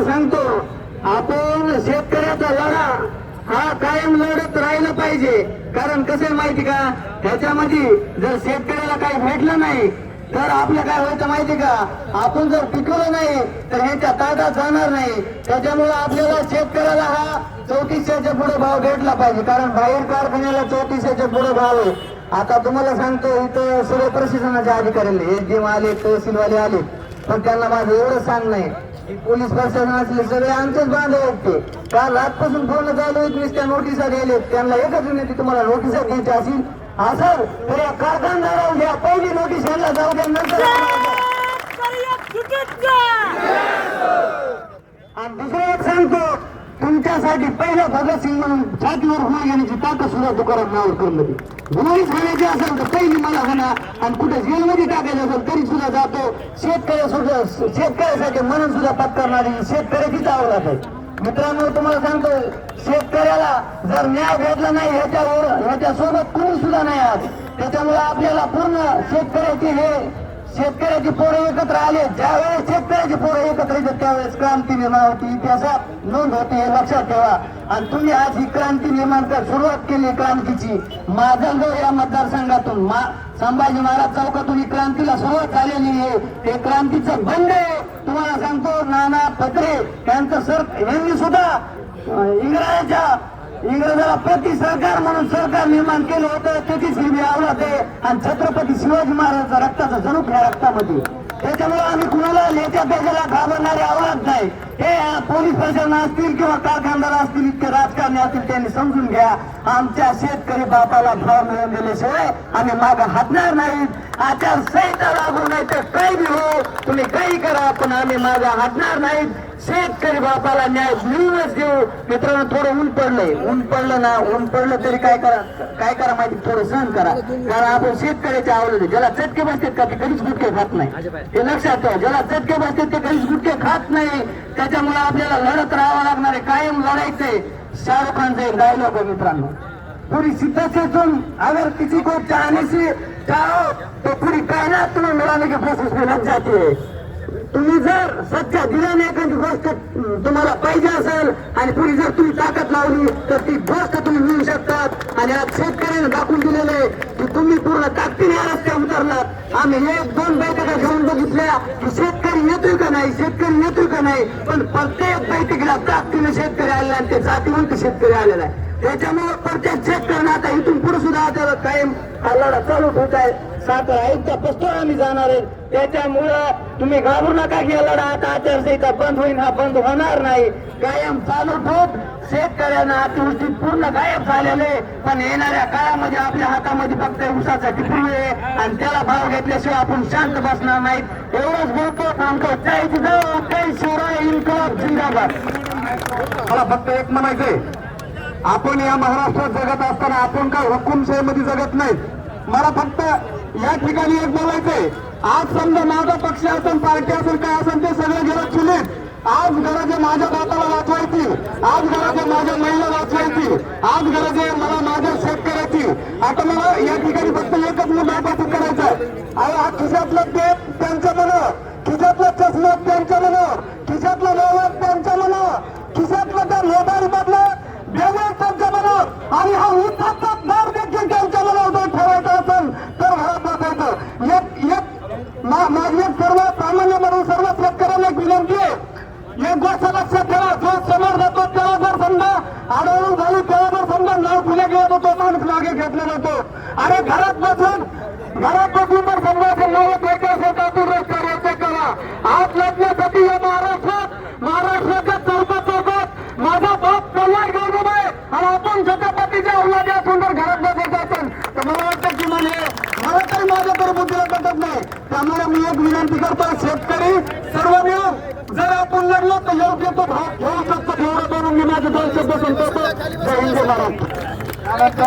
तुम्हाला सांगतो आपण शेतकऱ्याचा लढा हा कायम लढत राहिला पाहिजे. कारण कसं आहे माहिती का? त्याच्यामध्ये जर शेतकऱ्याला काही भेटलं नाही तर आपलं काय व्हायचं माहिती का? आपण जर पिकवलं नाही तर ह्याच्या ताटात जाणार नाही. त्याच्यामुळे आपल्याला शेतकऱ्याला हा चौतीसशेच्या पुढे भाव भेटला पाहिजे. कारण बाहेर कारखान्याला चौतीसशेच्या पुढे भाव आहे. आता तुम्हाला सांगतो इथं सर्व प्रशासनाचे अधिकारी एस डी आले तहसीलवाले आले पण त्यांना माझं एवढं सांगणं आहे. पोलीस प्रशासन असले सगळे आमचेच बांधव ते काल रातपासून फोन चालू आहेत नुसत्या नोटिसा दिले त्यांना एकच विनंती तुम्हाला नोटिसा द्यायची असेल असं तर या कारखानदाराला द्या. पहिली नोटीस यांना जाऊ द्या नंतर आणि दुसरं एक सांगतो तुमच्यासाठी पहिलं भगतसिंग म्हणून जातीवर होणार घेण्याची ताकद सुद्धा तुकाराम नावकरमध्ये गुन्हेच खाण्याची असेल तर पहिली मला म्हणा आणि कुठे जेलमध्ये टाकायचं असेल तरी सुद्धा जातो. शेतकऱ्या सुद्धा शेतकऱ्यासाठी म्हणून सुद्धा पत्करणारी शेतकऱ्याचीच आवडत आहे मित्रांनो तुम्हाला सांगतो शेतकऱ्याला जर न्याय भेटला नाही ह्याच्यावर ह्याच्या सोबत कोणी सुद्धा नाही आज. त्याच्यामुळे आपल्याला पूर्ण शेतकऱ्याचे हे शेतकऱ्याची पोरं एकत्र आले ज्यावेळेस शेतकऱ्याची पोरं एकत्र येतात त्यावेळेस क्रांती निर्माण होती. इतिहासात नोंद होते हे लक्षात ठेवा. आणि तुम्ही आज ही क्रांती निर्माण कर सुरुवात केली क्रांतीची. माजलगाव या मतदारसंघातून मा संभाजी महाराज चौकातून ही क्रांतीला सुरुवात झालेली आहे. ते क्रांतीचं बंद आहे. तुम्हाला सांगतो नाना पत्रे यांचं सर यांनी सुद्धा अं, इंग्रजाच्या इंग्रजाला प्रति सरकार म्हणून सरकार निर्माण केलं होतं त्याचीच हिरवी आवडत आहे आणि छत्रपती शिवाजी महाराजांचा रक्ताचा जणूक या रक्तामध्ये. त्याच्यामुळे आम्ही कुणाला नेत्या पेजाला घाबरणारे आवडत नाही. पोलीस प्रशासन असतील किंवा कारखानदार असतील इतके राजकारणी असतील त्यांनी समजून घ्या आमच्या शेतकरी बापाला भाव मिळवून दिल्याशिवाय आम्ही माग हटणार नाहीत आचारसंहिता लागू नाही तर काही बी हो तुम्ही काही करा पण आम्ही माग हटणार नाहीत शेतकरी बापाला न्याय मिळूनच देऊ. मित्रांनो थोडं ऊन पडलंय. ऊन पडलं ना ऊन पडलं तरी काय करा काय करा माहिती? थोडं सहन करा. कारण आपण शेतकऱ्याच्या आवडले ज्याला चटके बसतात का ते कधीच गुटके खात नाही. हे लक्षात ठेवा ज्याला चटके बसतात ते कधीच गुटके खात नाही. त्याच्यामुळे आपल्याला लढत राहावं लागणार आहे कायम लढायचंय शाहरुख खानचा एक डायलॉग आहे मित्रांनो. पूरी सीता से तुम अगर किसी को चाहने से चाहो तो पूरी कायनात तुम्हें मिलाने की प्रोसेस में लग जाती. है तुम्ही जर सच्चा दिल्याने एखादी गोष्ट तुम्हाला पाहिजे असेल आणि पुढे जर तुम्ही ताकद लावली तर ती गोष्ट तुम्ही मिळू शकतात. आणि आज शेतकऱ्याने दाखवून दिलेलं आहे तुम्ही पूर्ण ताकदीने या रस्त्यावर उतरलात. आम्ही एक दोन बैठका घेऊन बघितल्या की शेतकरी येतोय का नाही शेतकरी येतोय का नाही पण प्रत्येक बैठकीला ताकदीने शेतकरी आलेला आणि ते जातीवंत शेतकरी आलेला आहे. त्याच्यामुळे चेक शेतकऱ्यांना आता इथून पुढे सुद्धा त्याला कायम हा लढा चालू ठेवत आहे. साखर आयुक्त पस्तर आम्ही जाणार आहे. त्याच्यामुळं तुम्ही घाबरू नका की लढा आता आचारसंहिता बंद होईल हा बंद होणार नाही. कायम चालू ठेवत. शेतकऱ्यांना अतिवृष्टी पूर्ण गायब झालेले पण येणाऱ्या काळामध्ये आपल्या हातामध्ये फक्त उसाचा टिपू आहे. आणि त्याला भाव घेतल्याशिवाय आपण शांत बसणार नाहीत. एवढंच बोलतो थांबतो. जय जिजाऊ. जय शिवराय. इन्कलाब. जिंदाबाद. मला फक्त एक म्हणायचंय. आपण या महाराष्ट्रात जगत असताना आपण काय हुकुमशाहीमध्ये जगत नाहीत मला फक्त या ठिकाणी एक बोलायचंय. आज समजा माझा पक्ष असेल पार्टी असेल काय असेल ते सगळे गेलं चुलीत. आज गरज माझ्या बापाला वाचवायची. आज गरज माझ्या महिला वाचवायची. आज गरज मला माझ्या शेतकऱ्याची. आता मला या ठिकाणी फक्त एकच मुद्दा उपस्थित करायचा आहे. आणि हा खिशातलं ते त्यांचं म्हणा. खिशातलं चष्मा त्यांचं म्हणा. खिशातलं व्यवहार त्यांच्या म्हणा. खिशातलं त्या मोबाईल बदलत देणार त्यांच्या मनावर. आणि हा देखील त्यांच्या मनावर जर ठेवायचा असेल तर घरात बसायचं एक एक माझी एक सर्व सामान्य म्हणून सर्व शेतकऱ्यांना एक विनंती आहे. एक गोष्ट लक्षात ठेवा जो समोर जातो त्याला जर समजा आढळून झाली तेव्हा जर समजा नाव फुले गेला तो माणूस मागे घेतला जातो. अरे घरात बसून घरात बसून जर समजा असेल नव्वद एकर शेतातून रस्ता रस्ते करा आज लढण्यासाठी या महाराष्ट्रात महाराष्ट्राच्या चौकात चौकात माझा बाप कल्याण घेऊन उभा आहे आणि जातीच्या छत्रपतीच्या असून जर घरात बसत असेल तर मला वाटतं की म्हणजे मला तरी माझ्या तर बुद्धीला पटत नाही. त्यामुळे मी एक विनंती करतो शेतकरी सर्व मिळून जर आपण लढलो तर योग्य तो भाग घेऊ शकतो. एवढं करून मी माझे दोन शब्द संपवतो जय हिंद महाराज